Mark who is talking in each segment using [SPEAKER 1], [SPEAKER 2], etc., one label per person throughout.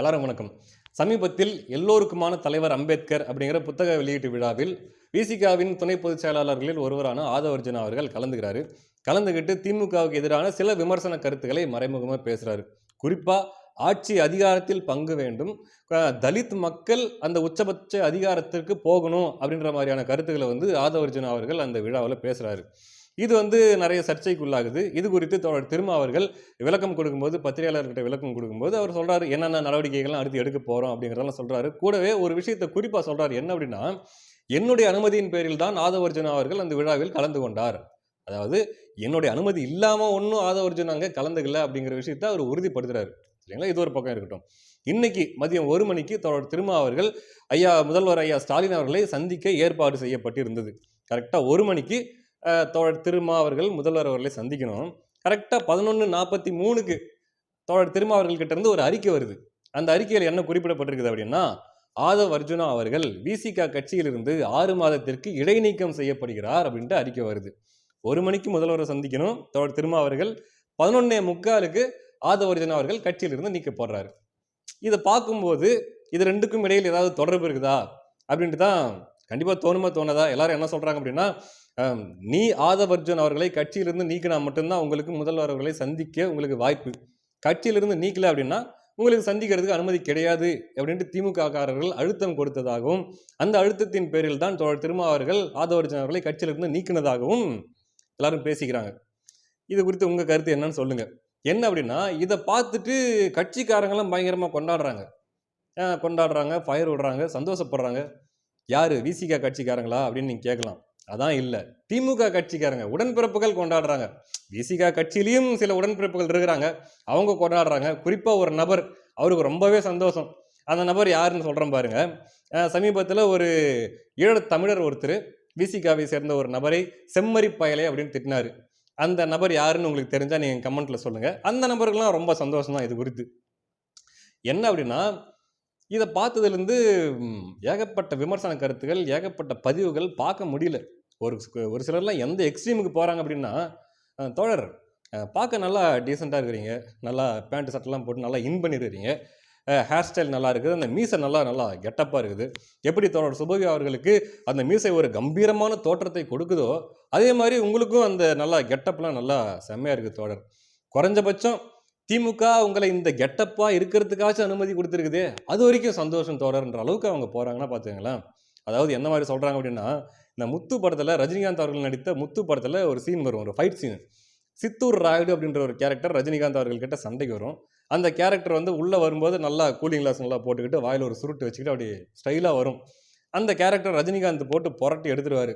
[SPEAKER 1] எல்லாரும் வணக்கம். சமீபத்தில் எல்லோருக்குமான தலைவர் அம்பேத்கர் அப்படிங்கிற புத்தக வெளியீட்டு விழாவில் விசிகாவின் துணை பொதுச் செயலாளர்களில் ஒருவரான ஆதவர்ஜுனா அவர்கள் கலந்துகிறாரு. கலந்துக்கிட்டு திமுகவுக்கு எதிரான சில விமர்சன கருத்துக்களை மறைமுகமாக பேசுறாரு. குறிப்பா ஆட்சி அதிகாரத்தில் பங்கு வேண்டும். தலித் மக்கள் அந்த உச்சபட்ச அதிகாரத்திற்கு போகணும் அப்படின்ற மாதிரியான கருத்துக்களை வந்து ஆதவர்ஜுனா அவர்கள் அந்த விழாவில் பேசுறாரு. இது வந்து நிறைய சர்ச்சைக்குள்ளாகுது. இது குறித்து தோழர் திருமா அவர்கள் விளக்கம் கொடுக்கும்போது பத்திரிகையாளர்கிட்ட விளக்கம் கொடுக்கும்போது அவர் சொல்கிறாரு என்னென்ன நடவடிக்கைகள்லாம் அடுத்து எடுக்க போகிறோம் அப்படிங்கிறதெல்லாம் சொல்கிறாரு கூடவே ஒரு விஷயத்தை குறிப்பாக சொல்கிறார் என்ன அப்படின்னா என்னுடைய அனுமதியின் பேரில் தான் ஆதவர்ஜுனா அவர்கள் அந்த விழாவில் கலந்து கொண்டார். அதாவது என்னுடைய அனுமதி இல்லாமல் ஒன்றும் ஆதவர்ஜுன் அங்கே கலந்துக்கல அப்படிங்கிற விஷயத்தை அவர் உறுதிப்படுத்துகிறார் சரிங்களா? இது ஒரு பக்கம் இருக்கட்டும். இன்னைக்கு மதியம் ஒரு மணிக்கு தொடர் திருமா அவர்கள் ஐயா முதல்வர் ஐயா ஸ்டாலின் அவர்களை சந்திக்க ஏற்பாடு செய்யப்பட்டிருந்தது. கரெக்டாக ஒரு மணிக்கு தோழர் திருமா அவர்கள் முதல்வர் அவர்களை சந்திக்கணும். கரெக்டாக பதினொன்று நாற்பத்தி மூணுக்கு தோழர் திருமா அவர்கள்கிட்ட இருந்து ஒரு அறிக்கை வருது. அந்த அறிக்கையில் என்ன குறிப்பிடப்பட்டிருக்குது அப்படின்னா ஆதவ் அர்ஜுனா அவர்கள் விசிகா கட்சியிலிருந்து ஆறு மாதத்திற்கு இடைநீக்கம் செய்யப்படுகிறார் அப்படின்ட்டு அறிக்கை வருது. ஒரு மணிக்கு முதல்வரை சந்திக்கணும். தோழர் திருமா அவர்கள் பதினொன்னே முக்காலுக்கு ஆதவ் அர்ஜுனா அவர்கள் கட்சியிலிருந்து நீக்கப்படுறாரு இதை பார்க்கும்போது இது ரெண்டுக்கும் இடையில் ஏதாவது தொடர்பு இருக்குதா அப்படின்ட்டு தான் கண்டிப்பாக தோணுமா தோணாதா? எல்லாரும் என்ன சொல்கிறாங்க அப்படின்னா நீ ஆதவர்ஜன் அவர்களை கட்சியிலிருந்து நீக்கினா மட்டும்தான் உங்களுக்கு முதல்வர் அவர்களை சந்திக்க உங்களுக்கு வாய்ப்பு. கட்சியிலிருந்து நீக்கல அப்படின்னா உங்களுக்கு சந்திக்கிறதுக்கு அனுமதி கிடையாது அப்படின்ட்டு திமுக காரர்கள் அழுத்தம் கொடுத்ததாகவும் அந்த அழுத்தத்தின் பேரில் தான் தோழர் திருமா அவர்கள் அவர்களை கட்சியிலிருந்து நீக்கினதாகவும் எல்லாரும் பேசிக்கிறாங்க. இது குறித்து உங்கள் கருத்து என்னன்னு சொல்லுங்கள் என்ன அப்படின்னா இதை பார்த்துட்டு கட்சிக்காரங்களாம் பயங்கரமாக கொண்டாடுறாங்க. கொண்டாடுறாங்க ஃபயர் விடுறாங்க சந்தோஷப்படுறாங்க. யார்? விசிக கட்சிக்காரங்களா? அப்படின்னு நீங்க கேட்கலாம். அதான் இல்லை. திமுக கட்சிக்காரங்க. உடன்பிறப்புகள் கொண்டாடுறாங்க. விசிகா கட்சியிலையும் சில உடன்பிறப்புகள் இருக்கிறாங்க. அவங்க கொண்டாடுறாங்க. குறிப்பாக ஒரு நபர். அவருக்கு ரொம்பவே சந்தோஷம். அந்த நபர் யாருன்னு சொல்கிறேன் பாருங்க. சமீபத்தில் ஒரு ஈழத் தமிழர் ஒருத்தர் விசிகாவை சேர்ந்த ஒரு நபரை செம்மறி பயலை அப்படின்னு திட்டினார். அந்த நபர் யாருன்னு உங்களுக்கு தெரிஞ்சால் நீங்கள் கமெண்ட்டில் சொல்லுங்கள் அந்த நபருக்கெலாம் ரொம்ப சந்தோஷம் தான் இது குறித்து. என்ன அப்படின்னா இதை பார்த்ததுலேருந்து ஏகப்பட்ட விமர்சன கருத்துகள் ஏகப்பட்ட பதிவுகள் பார்க்க முடியல. ஒரு ஒரு சிலர்லாம் எந்த எக்ஸ்ட்ரீமுக்கு போகிறாங்க அப்படின்னா தோழர் பார்க்க நல்லா டீசெண்டாக இருக்கிறீங்க. நல்லா பேண்ட் சட்டெல்லாம் போட்டு நல்லா இன் பண்ணிருக்கிறீங்க. ஹேர் ஸ்டைல் நல்லா இருக்குது. அந்த மீசை நல்லா நல்லா கெட்டப்பாக இருக்குது. எப்படி தோழர் சுபவி அவர்களுக்கு அந்த மீசை ஒரு கம்பீரமான தோற்றத்தை கொடுக்குதோ அதே மாதிரி உங்களுக்கும் அந்த நல்லா கெட்டப்லாம் நல்லா செம்மையாக இருக்குது தோழர். குறைஞ்சபட்சம் திமுக உங்களை இந்த கெட்டப்பா இருக்கிறதுக்காச்சும் அனுமதி கொடுத்துருக்குது அது வரைக்கும் சந்தோஷம் தோழர்ன்ற அளவுக்கு அவங்க போகிறாங்கன்னா பார்த்துங்களேன் அதாவது என்ன மாதிரி சொல்கிறாங்க அப்படின்னா இந்த முத்து படத்தில் ரஜினிகாந்த் அவர்கள் நடித்த முத்து படத்தில் ஒரு சீன் வரும் ஒரு ஃபைட் சீன் சித்தூர் ராயுடு அப்படின்ற ஒரு கேரக்டர் ரஜினிகாந்த் அவர்கள்கிட்ட சண்டைக்கு வரும். அந்த கேரக்டர் வந்து உள்ளே வரும்போது நல்லா கூலிங் கிளாஸ் நல்லா போட்டுக்கிட்டு வாயில் ஒரு சுருட்டு வச்சுக்கிட்டு அப்படி ஸ்டைலாக வரும். அந்த கேரக்டர் ரஜினிகாந்த் போட்டு புரட்டி எடுத்துடுவார்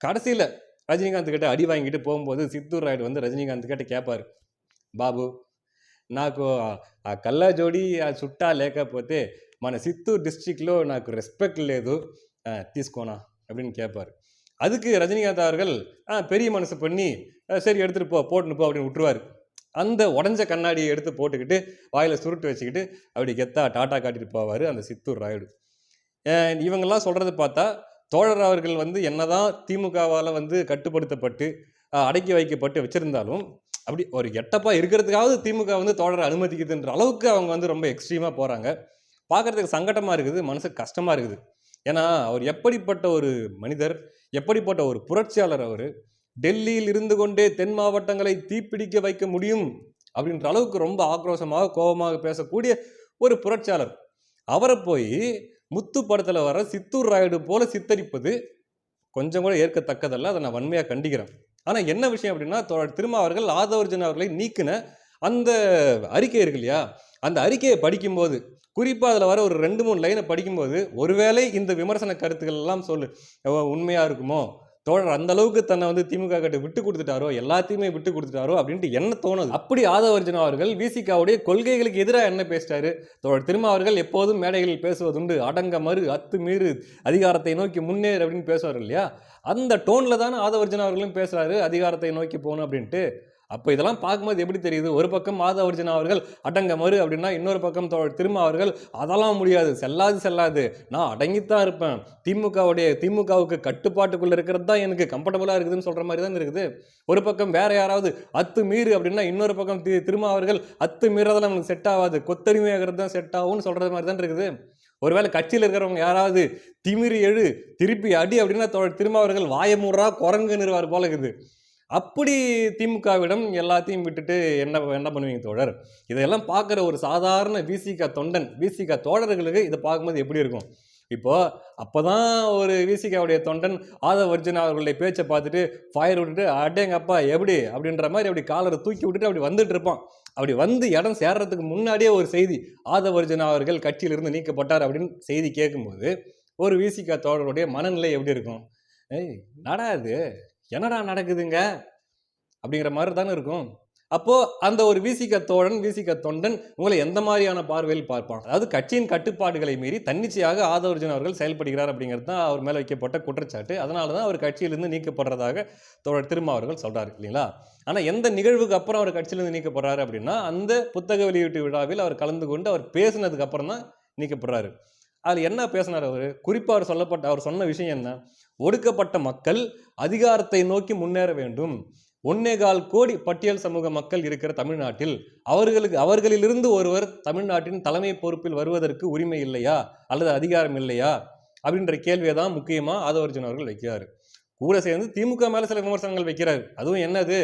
[SPEAKER 1] கடைசியில் ரஜினிகாந்த் கிட்ட அடி வாங்கிட்டு போகும்போது சித்தூர் ராயுடு வந்து ரஜினிகாந்த் கிட்ட கேட்பார் பாபு నాకు ఆ కల్లా జోడి ఆ చుట్టా లేకపోతే మన சித்தூர் டிஸ்ட்ரிக்டிலோ నాకు ரெஸ்பெக்ட் లేదు. తీసుకోనా அப்படின்னு கேட்பார் அதுக்கு ரஜினிகாந்த் அவர்கள் பெரிய மனசு பண்ணி சரி எடுத்துகிட்டு போ போட்டுன்னு போ அப்படின்னு விட்டுருவார் அந்த உடஞ்ச கண்ணாடியை எடுத்து போட்டுக்கிட்டு வாயில் சுருட்டு வச்சுக்கிட்டு அப்படி கெத்தா டாட்டா காட்டிட்டு போவார் அந்த சித்தூர் ராயுடு இவங்கெல்லாம் சொல்கிறது பார்த்தா தோழர் அவர்கள் வந்து என்னதான் திமுகவால் வந்து கட்டுப்படுத்தப்பட்டு அடக்கி வைக்கப்பட்டு வச்சுருந்தாலும் அப்படி ஒரு எட்டப்பா இருக்கிறதுக்காவது திமுக வந்து தோழரை அனுமதிக்குதுன்ற அளவுக்கு அவங்க வந்து ரொம்ப எக்ஸ்ட்ரீமாக போகிறாங்க பார்க்கறதுக்கு சங்கடமாக இருக்குது மனசுக்கு கஷ்டமாக இருக்குது. ஏன்னா அவர் எப்படிப்பட்ட ஒரு மனிதர் எப்படிப்பட்ட ஒரு புரட்சியாளர் அவர் டெல்லியில் இருந்து கொண்டே தென் மாவட்டங்களை தீப்பிடிக்க வைக்க முடியும் அப்படின்ற அளவுக்கு ரொம்ப ஆக்ரோஷமாக கோபமாக பேசக்கூடிய ஒரு புரட்சியாளர். அவரை போய் முத்து படத்தில் வர சித்தூர் ராயுடு போல சித்தரிப்பது கொஞ்சம் கூட ஏற்கத்தக்கதல்ல. அதை நான் வன்மையாக கண்டிக்கிறேன். ஆனால் என்ன விஷயம் அப்படின்னா தோழர் திருமா அவர்கள் ஆதவர்ஜன் அவர்களை நீக்கின அந்த அறிக்கை இருக்கு இல்லையா? அந்த அறிக்கையை படிக்கும்போது குறிப்பாக அதில் வர ஒரு ரெண்டு மூணு லைனை படிக்கும்போது ஒருவேளை இந்த விமர்சன கருத்துக்கள் எல்லாம் சொல்லு உண்மையாக இருக்குமோ? தோழர் அந்த அளவுக்கு தன்னை வந்து திமுக கிட்ட விட்டு கொடுத்துட்டாரோ எல்லாத்தையுமே விட்டு கொடுத்துட்டாரோ அப்படின்ட்டு என்ன தோணுது? அப்படி ஆதவர்ஜன் அவர்கள் விசிகாவுடைய கொள்கைகளுக்கு எதிராக என்ன பேசிட்டாரு? தோழர் திருமா அவர்கள் எப்போதும் மேடைகளில் பேசுவதுண்டு அடங்க மறு அத்து மீறு அதிகாரத்தை நோக்கி முன்னேறு அப்படின்னு பேசுவார் இல்லையா? அந்த டோனில் தானே ஆதவர்ஜன் அவர்களும் பேசுகிறாரு அதிகாரத்தை நோக்கி போகணும் அப்படின்ட்டு. அப்போ இதெல்லாம் பார்க்கும்போது எப்படி தெரியுது? ஒரு பக்கம் மாதவர்ஜன அவர்கள் அடங்க மறு அப்படின்னா இன்னொரு பக்கம் திரும்ப அவர்கள் அதெல்லாம் முடியாது. செல்லாது செல்லாது. நான் அடங்கித்தான் இருப்பேன். திமுகவுடைய திமுகவுக்கு கட்டுப்பாட்டுக்குள்ளே இருக்கிறது தான் எனக்கு கம்ஃபர்டபுளாக இருக்குதுன்னு சொல்கிற மாதிரி தான் இருக்குது? ஒரு பக்கம் வேற யாராவது அத்து மீறு அப்படின்னா இன்னொரு பக்கம் தி- திரும்ப அவர்கள் அத்து மீறதெல்லாம் நமக்கு செட் ஆகாது. கொத்தடிமையாகிறது தான் செட் ஆகும்னு சொல்கிற மாதிரி தான் இருக்குது? ஒருவேளை கட்சியில் இருக்கிறவங்க யாராவது திமிரி எழு திருப்பி அடி அப்படின்னா திரும்ப அவர்கள் வாயமுறா குரங்கு நிறுவார் போல இருக்குது. அப்படி திமுகவிடம் எல்லாத்தையும் விட்டுட்டு என்ன என்ன பண்ணுவீங்க தோழர்? இதையெல்லாம் பார்க்குற ஒரு சாதாரண விசிக தொண்டன் விசிக தோழர்களுக்கு இதை பார்க்கும்போது எப்படி இருக்கும்? இப்போது அப்போ தான் ஒரு விசிகாவுடைய தொண்டன் ஆதவ அர்ஜுன் அவர்களுடைய பேச்சை பார்த்துட்டு ஃபயர் விட்டுட்டு அடேங்க அப்பா எப்படி? அப்படின்ற மாதிரி அப்படி காலரை தூக்கி விட்டுட்டு அப்படி வந்துட்டு இருப்பான். அப்படி வந்து இடம் சேர்றதுக்கு முன்னாடியே ஒரு செய்தி ஆதவ அர்ஜுன் அவர்கள் கட்சியிலிருந்து நீக்கப்பட்டார் அப்படின்னு செய்தி கேட்கும்போது ஒரு விசிகா தோழருடைய மனநிலை எப்படி இருக்கும்? ஏய் நடாது என்னடா நடக்குதுங்க? அப்படிங்கிற மாதிரி தானே இருக்கும். அப்போ அந்த ஒரு வீசிக்க தோழன் வீசிக்க தொண்டன் உங்களை எந்த மாதிரியான பார்வையில் பார்ப்பான்? அதாவது கட்சியின் கட்டுப்பாடுகளை மீறி தன்னிச்சையாக ஆதவர்ஜன் அவர்கள் செயல்படுகிறார் அப்படிங்கிறது தான் அவர் மேலே வைக்கப்பட்ட குற்றச்சாட்டு. அதனால தான் அவர் கட்சியிலிருந்து நீக்கப்படுறதாக தோழர் திரும்ப அவர்கள் சொல்றாரு இல்லைங்களா? ஆனால் எந்த நிகழ்வுக்கு அப்புறம் அவர் கட்சியிலிருந்து நீக்கப்படுறாரு அப்படின்னா அந்த புத்தக வெளியீட்டு விழாவில் அவர் கலந்து கொண்டு அவர் பேசினதுக்கு அப்புறம் தான் நீக்கப்படுறாரு. அதில் என்ன பேசினார் அவர்? குறிப்பாக அவர் சொல்லப்பட்ட அவர் சொன்ன விஷயம் என்ன? ஒடுக்கப்பட்ட மக்கள் அதிகாரத்தை நோக்கி முன்னேற வேண்டும். ஒன்னே கால் கோடி பட்டியல் சமூக மக்கள் இருக்கிற தமிழ்நாட்டில் அவர்களுக்கு அவர்களிலிருந்து ஒருவர் தமிழ்நாட்டின் தலைமை பொறுப்பில் வருவதற்கு உரிமை இல்லையா? அல்லது அதிகாரம் இல்லையா? அப்படின்ற கேள்வியை தான் முக்கியமாக ஆதவர்ஜன் அவர்கள் வைக்கிறார். கூட சேர்ந்து திமுக மேலே சில விமர்சனங்கள் வைக்கிறார். அதுவும் என்னது?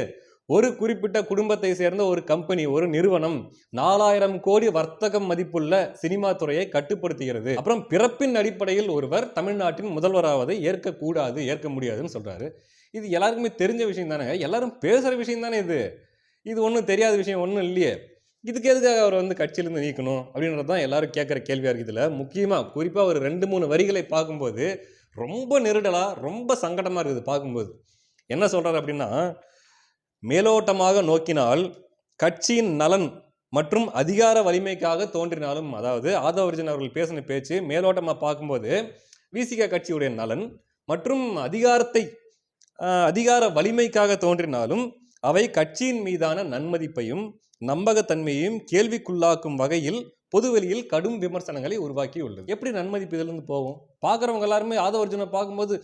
[SPEAKER 1] ஒரு குறிப்பிட்ட குடும்பத்தை சேர்ந்த ஒரு கம்பெனி ஒரு நிறுவனம் நாலாயிரம் கோடி வர்த்தகம் மதிப்புள்ள சினிமா துறையை கட்டுப்படுத்துகிறது. அப்புறம் பிறப்பின் அடிப்படையில் ஒருவர் தமிழ்நாட்டின் முதல்வராவதை ஏற்கக்கூடாது ஏற்க முடியாதுன்னு சொல்றாரு. இது எல்லாருக்குமே தெரிஞ்ச விஷயம் தானே? எல்லாரும் பேசுகிற விஷயம் தானே இது? இது ஒன்றும் தெரியாத விஷயம் ஒன்றும் இல்லையே. இதுக்கு எதுக்காக அவர் வந்து கட்சியிலேருந்து நீக்கணும் அப்படின்றது தான் எல்லாரும் கேட்குற கேள்வியாக இருக்குது இதில். முக்கியமாக குறிப்பாக ஒரு ரெண்டு மூணு வரிகளை பார்க்கும்போது ரொம்ப நெருடலாக ரொம்ப சங்கடமாக இருக்குது பார்க்கும்போது. என்ன சொல்கிறார் அப்படின்னா மேலோட்டமாக நோக்கினால் கட்சியின் நலன் மற்றும் அதிகார வலிமைக்காக தோன்றினாலும் அதாவது ஆதவர்ஜன் அவர்கள் பேசின பேச்சு மேலோட்டமாக பார்க்கும்போது விசிக கட்சியுடைய நலன் மற்றும் அதிகாரத்தை அதிகார வலிமைக்காக தோன்றினாலும் அவை கட்சியின் மீதான நன்மதிப்பையும் நம்பகத்தன்மையையும் கேள்விக்குள்ளாக்கும் வகையில் பொதுவெளியில் கடும் விமர்சனங்களை உருவாக்கி உள்ளது எப்படி நன்மதிப்பு இதிலிருந்து போகும்? பார்க்குறவங்க எல்லாருமே ஆதவர்ஜனை பார்க்கும்போது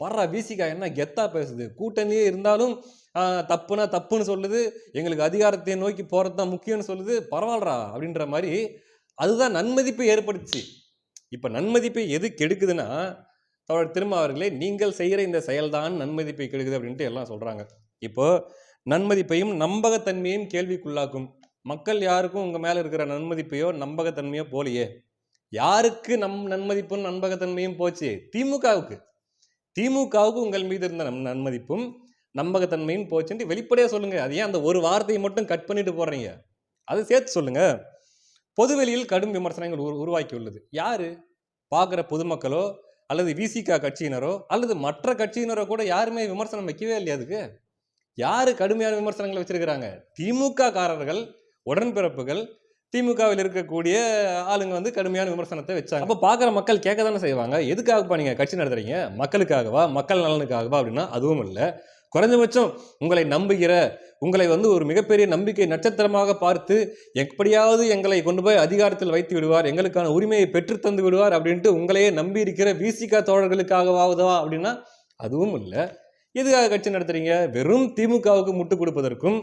[SPEAKER 1] பர்றா விசிகா என்ன கெத்தா பேசுது? கூட்டணியே இருந்தாலும் தப்புனா தப்புன்னு சொல்லுது. எங்களுக்கு அதிகாரத்தை நோக்கி போகிறது தான் முக்கியம்னு சொல்லுது. பரவாயில்லடா அப்படின்ற மாதிரி அதுதான் நன்மதிப்பை ஏற்படுத்துச்சு. இப்போ நன்மதிப்பை எது கெடுக்குதுன்னா தோழர் திரும்ப அவர்களே நீங்கள் செய்கிற இந்த செயல்தான் நன்மதிப்பை கெடுக்குது அப்படின்ட்டு எல்லாம் சொல்கிறாங்க இப்போது நன்மதிப்பையும் நம்பகத்தன்மையும் கேள்விக்குள்ளாக்கும். மக்கள் யாருக்கும் உங்கள் மேலே இருக்கிற நன்மதிப்பையோ நம்பகத்தன்மையோ போலியே. யாருக்கு நம் நன்மதிப்பும் நம்பகத்தன்மையும் போச்சு? திமுகவுக்கு. திமுகவுக்கு உங்கள் மீது இருந்த நம் நன்மதிப்பும் நம்பகத்தன்மையும் போச்சுன்ட்டு வெளிப்படையாக சொல்லுங்கள் அது ஏன் அந்த ஒரு வார்த்தையை மட்டும் கட் பண்ணிட்டு போடுறீங்க அதை சேர்த்து சொல்லுங்கள் பொதுவெளியில் கடும் விமர்சனங்கள் உரு உருவாக்கி உள்ளது யார்? பார்க்குற பொதுமக்களோ அல்லது விசிகா கட்சியினரோ அல்லது மற்ற கட்சியினரோ கூட யாருமே விமர்சனம் வைக்கவே இல்லையா அதுக்கு? யார் கடுமையான விமர்சனங்களை வச்சுருக்கிறாங்க? திமுக காரர்கள் உடன்பிறப்புகள் திமுகவில் இருக்கக்கூடிய ஆளுங்க வந்து கடுமையான விமர்சனத்தை வச்சாங்க. அப்போ பார்க்குற மக்கள் கேட்க தானே செய்வாங்க. எதுக்காகப்பா நீங்கள் கட்சி நடத்துறீங்க? மக்களுக்காகவா? மக்கள் நலனுக்காகவா? அப்படின்னா அதுவும் இல்லை. குறைஞ்சபட்சம் உங்களை நம்புகிற உங்களை வந்து ஒரு மிகப்பெரிய நம்பிக்கை நட்சத்திரமாக பார்த்து எப்படியாவது எங்களை கொண்டு போய் அதிகாரத்தில் வைத்து விடுவார் எங்களுக்கான உரிமையை பெற்று தந்து விடுவார் அப்படின்ட்டு உங்களையே நம்பி இருக்கிற விசிகா தோழர்களுக்காகவாவதா அப்படின்னா அதுவும் இல்லை. எதுக்காக கட்சி நடத்துறீங்க? வெறும் திமுகவுக்கு முட்டு கொடுப்பதற்கும்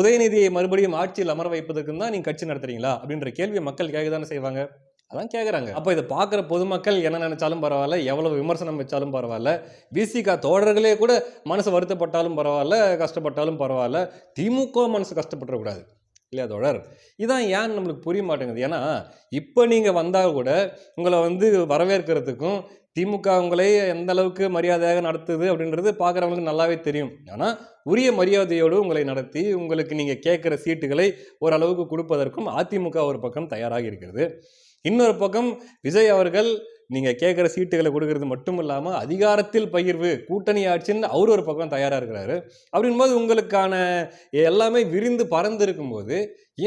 [SPEAKER 1] உதயநிதியை மறுபடியும் ஆட்சியில் அமர வைப்பதற்கும் தான் நீங்கள் கட்சி நடத்துறீங்களா அப்படின்ற கேள்வியை மக்கள் கேட்க தானே செய்வாங்க. அதான் கேட்குறாங்க அப்போ இதை பார்க்குற பொதுமக்கள் என்ன நினைச்சாலும் பரவாயில்ல எவ்வளோ விமர்சனம் வச்சாலும் பரவாயில்ல விசிகா தோழர்களே கூட மனசு வருத்தப்பட்டாலும் பரவாயில்ல கஷ்டப்பட்டாலும் பரவாயில்ல திமுக மனசு கஷ்டப்பட்டுறக்கூடாது இல்லையா தோழர்? இதான் ஏன் நம்மளுக்கு புரிய மாட்டேங்குது? ஏன்னா இப்போ நீங்கள் வந்தால் கூட உங்களை வந்து வரவேற்கிறதுக்கும் திமுக உங்களை எந்த அளவுக்கு மரியாதையாக நடத்துது அப்படின்றது பார்க்குறவங்களுக்கு நல்லாவே தெரியும். ஆனால் உரிய மரியாதையோடு உங்களை நடத்தி உங்களுக்கு நீங்கள் கேட்குற சீட்டுகளை ஓரளவுக்கு கொடுப்பதற்கும் அதிமுக ஒரு பக்கம் தயாராக இருக்கிறது. இன்னொரு பக்கம் விஜய் அவர்கள் நீங்கள் கேட்குற சீட்டுகளை கொடுக்கறது மட்டும் இல்லாமல் அதிகாரத்தில் பகிர்வு கூட்டணி ஆட்சின்னு அவர் ஒரு பக்கம் தயாராக இருக்கிறாரு. அப்படின்போது உங்களுக்கான எல்லாமே விரிந்து பறந்து இருக்கும்போது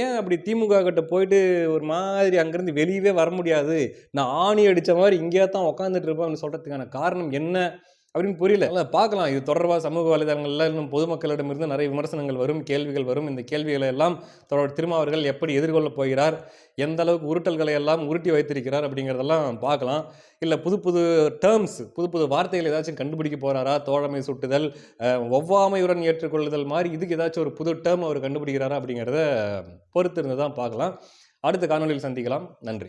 [SPEAKER 1] ஏன் அப்படி திமுக கிட்ட போயிட்டு ஒரு மாதிரி அங்கேருந்து வெளியவே வர முடியாது? நான் ஆணி அடித்த மாதிரி இங்கேயே தான் உட்காந்துட்டு இருப்பேன் அப்படின்னு சொல்கிறதுக்கான காரணம் என்ன? அப்படின்னு புரியல. பார்க்கலாம். இது தொடர்பாக சமூக வலைதளங்களில் இன்னும் பொதுமக்களிடமிருந்து நிறைய விமர்சனங்கள் வரும் கேள்விகள் வரும். இந்த கேள்விகளை எல்லாம் தொடர் திருமாவர்கள் எப்படி எதிர்கொள்ளப் போகிறார் எந்த அளவுக்கு உருட்டல்களை எல்லாம் உருட்டி வைத்திருக்கிறார் அப்படிங்கிறதெல்லாம் பார்க்கலாம். இல்லை புது புது டேர்ம்ஸ் புது புது வார்த்தைகள் ஏதாச்சும் கண்டுபிடிக்க போகிறாரா தோழமை சுட்டுதல் ஒவ்வாமையுடன் ஏற்றுக்கொள்ளுதல் மாதிரி இதுக்கு ஏதாச்சும் ஒரு புது டேர்ம் அவர் கண்டுபிடிக்கிறாரா அப்படிங்கிறத பொறுத்திருந்து தான் பார்க்கலாம். அடுத்த காணொலியில் சந்திக்கலாம். நன்றி.